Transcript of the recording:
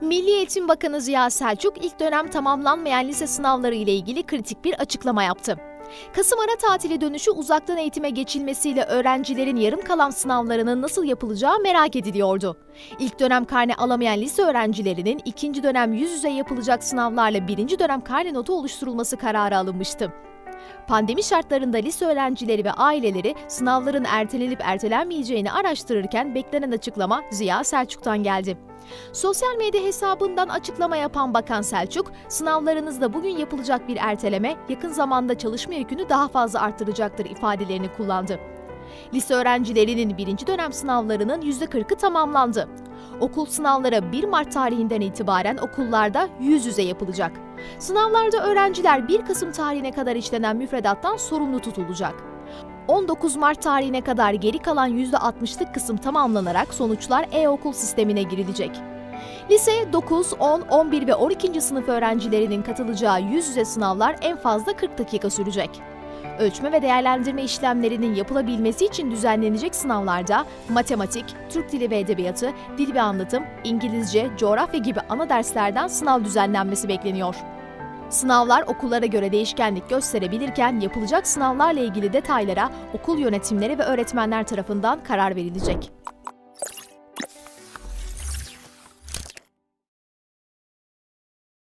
Milli Eğitim Bakanı Ziya Selçuk ilk dönem tamamlanmayan lise sınavları ile ilgili kritik bir açıklama yaptı. Kasım ara tatili dönüşü uzaktan eğitime geçilmesiyle öğrencilerin yarım kalan sınavlarının nasıl yapılacağı merak ediliyordu. İlk dönem karne alamayan lise öğrencilerinin ikinci dönem yüz yüze yapılacak sınavlarla birinci dönem karne notu oluşturulması kararı alınmıştı. Pandemi şartlarında lise öğrencileri ve aileleri sınavların ertelenip ertelenmeyeceğini araştırırken beklenen açıklama Ziya Selçuk'tan geldi. Sosyal medya hesabından açıklama yapan Bakan Selçuk, sınavlarınızda bugün yapılacak bir erteleme yakın zamanda çalışma yükünü daha fazla arttıracaktır ifadelerini kullandı. Lise öğrencilerinin birinci dönem sınavlarının %40'ı tamamlandı. Okul sınavları 1 Mart tarihinden itibaren okullarda yüz yüze yapılacak. Sınavlarda öğrenciler 1 Kasım tarihine kadar işlenen müfredattan sorumlu tutulacak. 19 Mart tarihine kadar geri kalan %60'lık kısım tamamlanarak sonuçlar e-okul sistemine girilecek. Liseye 9, 10, 11 ve 12. sınıf öğrencilerinin katılacağı yüz yüze sınavlar en fazla 40 dakika sürecek. Ölçme ve değerlendirme işlemlerinin yapılabilmesi için düzenlenecek sınavlarda matematik, Türk dili ve edebiyatı, dil ve anlatım, İngilizce, coğrafya gibi ana derslerden sınav düzenlenmesi bekleniyor. Sınavlar okullara göre değişkenlik gösterebilirken yapılacak sınavlarla ilgili detaylara okul yönetimleri ve öğretmenler tarafından karar verilecek.